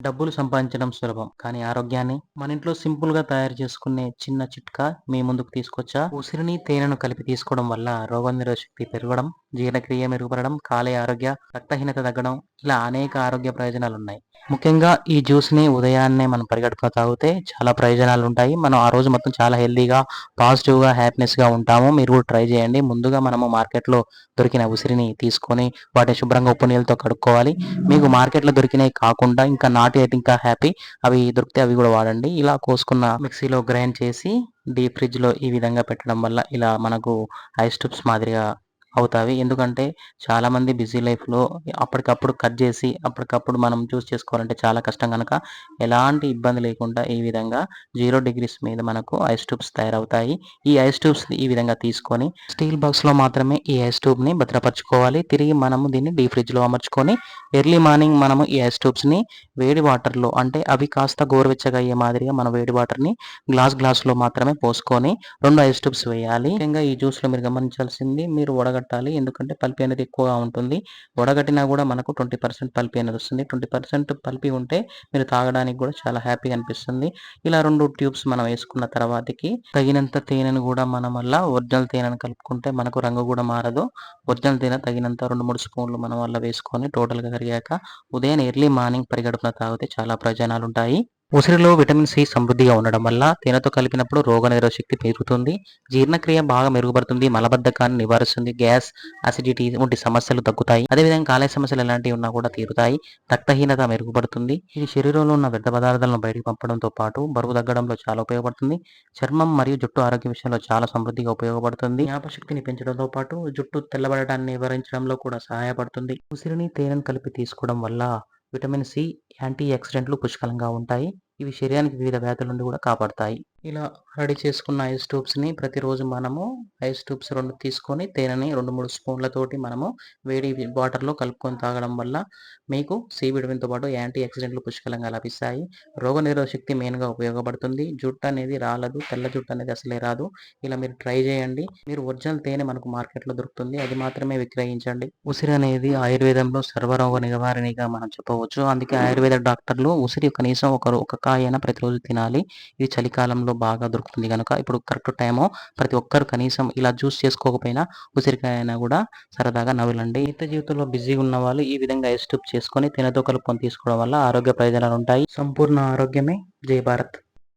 డబ్బులు సంపాదించడం సులభం. కానీ ఆరోగ్యాన్ని మన ఇంట్లో సింపుల్గా తయారు చేసుకునే చిన్న చిట్కా మీ ముందుకు తీసుకొచ్చా? ఉసిరిని తేనెను కలిపి తీసుకోవడం వల్ల రోగనిరోధక శక్తి పెరగడం జీర్ణక్రియ మెరుగుపడడం కాలేయ ఆరోగ్య రక్తహీనత తగ్గడం ఇలా అనేక ఆరోగ్య ప్రయోజనాలు ఉన్నాయి ముఖ్యంగా ఈ జ్యూస్ని ఉదయాన్నే మనం పరిగెడుపుగా తాగితే చాలా ప్రయోజనాలు ఉంటాయి మనం ఆ రోజు మొత్తం చాలా హెల్దీగా పాజిటివ్గా హ్యాపీనెస్గా ఉంటాము. మీరు కూడా ట్రై చేయండి. ముందుగా మనము మార్కెట్లో దొరికిన ఉసిరిని తీసుకొని వాటిని శుభ్రంగా ఉప్పు నీళ్ళతో కడుక్కోవాలి. మీకు మార్కెట్లో దొరికినవి కాకుండా ఇంకా నాటి అయితే ఇంకా హ్యాపీ. అవి దొరికితే అవి కూడా వాడండి. ఇలా కోసుకున్న మిక్సీలో గ్రైండ్ చేసి డీప్ ఫ్రిడ్జ్లో ఈ విధంగా పెట్టడం వల్ల ఇలా మనకు ఐస్ ట్యూబ్స్ మాదిరిగా అవుతాయి ఎందుకంటే చాలామంది బిజీ లైఫ్లో అప్పటికప్పుడు కట్ చేసి అప్పటికప్పుడు మనం చూస్ చేసుకోవాలంటే చాలా కష్టం కనుక ఎలాంటి ఇబ్బంది లేకుండా ఈ విధంగా జీరో డిగ్రీస్ మీద మనకు ఐస్ ట్యూబ్స్ తయారవుతాయి. ఈ ఐస్ ట్యూబ్స్ ఈ విధంగా తీసుకొని స్టీల్ బాక్స్లో మాత్రమే ఈ ఐస్ ట్యూబ్ని భద్రపరచుకోవాలి. తిరిగి మనము దీన్ని డీ ఫ్రిడ్జ్లో అమర్చుకొని ఎర్లీ మార్నింగ్ మనము ఈ ఐస్ ట్యూబ్స్ని వేడి వాటర్లో అంటే అవి కాస్త గోరువెచ్చగా అయ్యే మాదిరిగా మన వేడి వాటర్ని గ్లాస్ గ్లాస్లో మాత్రమే పోసుకొని రెండు ఐస్ ట్యూబ్స్ వేయాలి. ముఖ్యంగా ఈ జ్యూస్లో మీరు గమనించాల్సింది మీరు వడగ వడగట్టాలి ఎందుకంటే పల్పి అనేది ఎక్కువగా ఉంటుంది. వడగట్టినా కూడా మనకు ట్వంటీ పర్సెంట్ పల్పి అనేది వస్తుంది. ట్వంటీ పర్సెంట్ పల్పి ఉంటే మీరు తాగడానికి కూడా చాలా హ్యాపీగా అనిపిస్తుంది. ఇలా రెండు ట్యూబ్స్ మనం వేసుకున్న తర్వాతకి తగినంత తేనెను కూడా మనం వల్ల ఒరిజినల్ తేనెను కలుపుకుంటే మనకు రంగు కూడా మారదు. ఒరిజినల్ తేనె తగినంత రెండు మూడు స్పూన్లు మనం వల్ల వేసుకొని టోటల్గా కరిగాక ఉదయం ఎర్లీ మార్నింగ్ పరిగడుపున తాగితే చాలా ప్రయోజనాలు ఉంటాయి ఉసిరిలో విటమిన్ సి సమృద్ధిగా ఉండడం వల్ల తేనెతో కలిపినప్పుడు రోగనిరోధక శక్తి పెరుగుతుంది జీర్ణక్రియ బాగా మెరుగుపడుతుంది మలబద్ధకాన్ని నివారిస్తుంది గ్యాస్ అసిడిటీ వంటి సమస్యలు తగ్గుతాయి. అదేవిధంగా కాలేయ సమస్యలు ఎలాంటివి ఉన్నా కూడా తీరుతాయి రక్తహీనత మెరుగుపడుతుంది ఇది శరీరంలో ఉన్న వ్యర్థ పదార్థాలను బయటకు పంపడంతో పాటు బరువు తగ్గడంలో చాలా ఉపయోగపడుతుంది చర్మం మరియు జుట్టు ఆరోగ్య విషయంలో చాలా సమృద్ధిగా ఉపయోగపడుతుంది. జ్ఞాపశక్తిని పెంచడంతో పాటు జుట్టు తెల్లబడటాన్ని నివారించడంలో కూడా సహాయపడుతుంది. ఉసిరిని తేనెను కలిపి తీసుకోవడం వల్ల విటమిన్ సి యాంటీ ఆక్సిడెంట్లు పుష్కలంగా ఉంటాయి. ఇవి శరీరానికి వివిధ వ్యాధుల నుండి కూడా కాపాడతాయి. ఇలా రెడీ చేసుకున్న ఐస్ ట్యూబ్స్ని ప్రతిరోజు మనము ఐస్ ట్యూబ్స్ రెండు తీసుకొని తేనెని రెండు మూడు స్పూన్లతోటి మనము వేడి వాటర్లో కలుపుకొని తాగడం వల్ల మీకు సి విటమిన్తో పాటు యాంటీ ఆక్సిడెంట్లు పుష్కలంగా లభిస్తాయి. రోగ శక్తి మెయిన్గా ఉపయోగపడుతుంది. జుట్టు అనేది రాలదు తెల్ల జుట్టు అనేది అసలే రాదు. ఇలా మీరు ట్రై చేయండి. మీరు ఒరిజినల్ తేనె మనకు మార్కెట్లో దొరుకుతుంది. అది మాత్రమే విక్రయించండి. ఉసిరి అనేది ఆయుర్వేదంలో సర్వరోగ నివారణగా మనం చెప్పవచ్చు. అందుకే ఆయుర్వేద డాక్టర్లు ఉసిరి కనీసం ఒక ఒక కాయన ప్రతిరోజు తినాలి. ఇది చలికాలంలో బాగా దొరుకుతుంది కనుక ఇప్పుడు కరెక్ట్ టైము ప్రతి ఒక్కరు కనీసం ఇలా జ్యూస్ చేసుకోకపోయినా ఉసిరికాయ అయినా కూడా సరదాగా నవ్వులండి. నిత్య జీవితంలో బిజీగా ఉన్న వాళ్ళు ఈ విధంగా ఎస్టూప్ చేసుకొని తినతో కలుపుకొని తీసుకోవడం వల్ల ఆరోగ్య ప్రయోజనాలు ఉంటాయి సంపూర్ణ ఆరోగ్యమే. జై భారత్.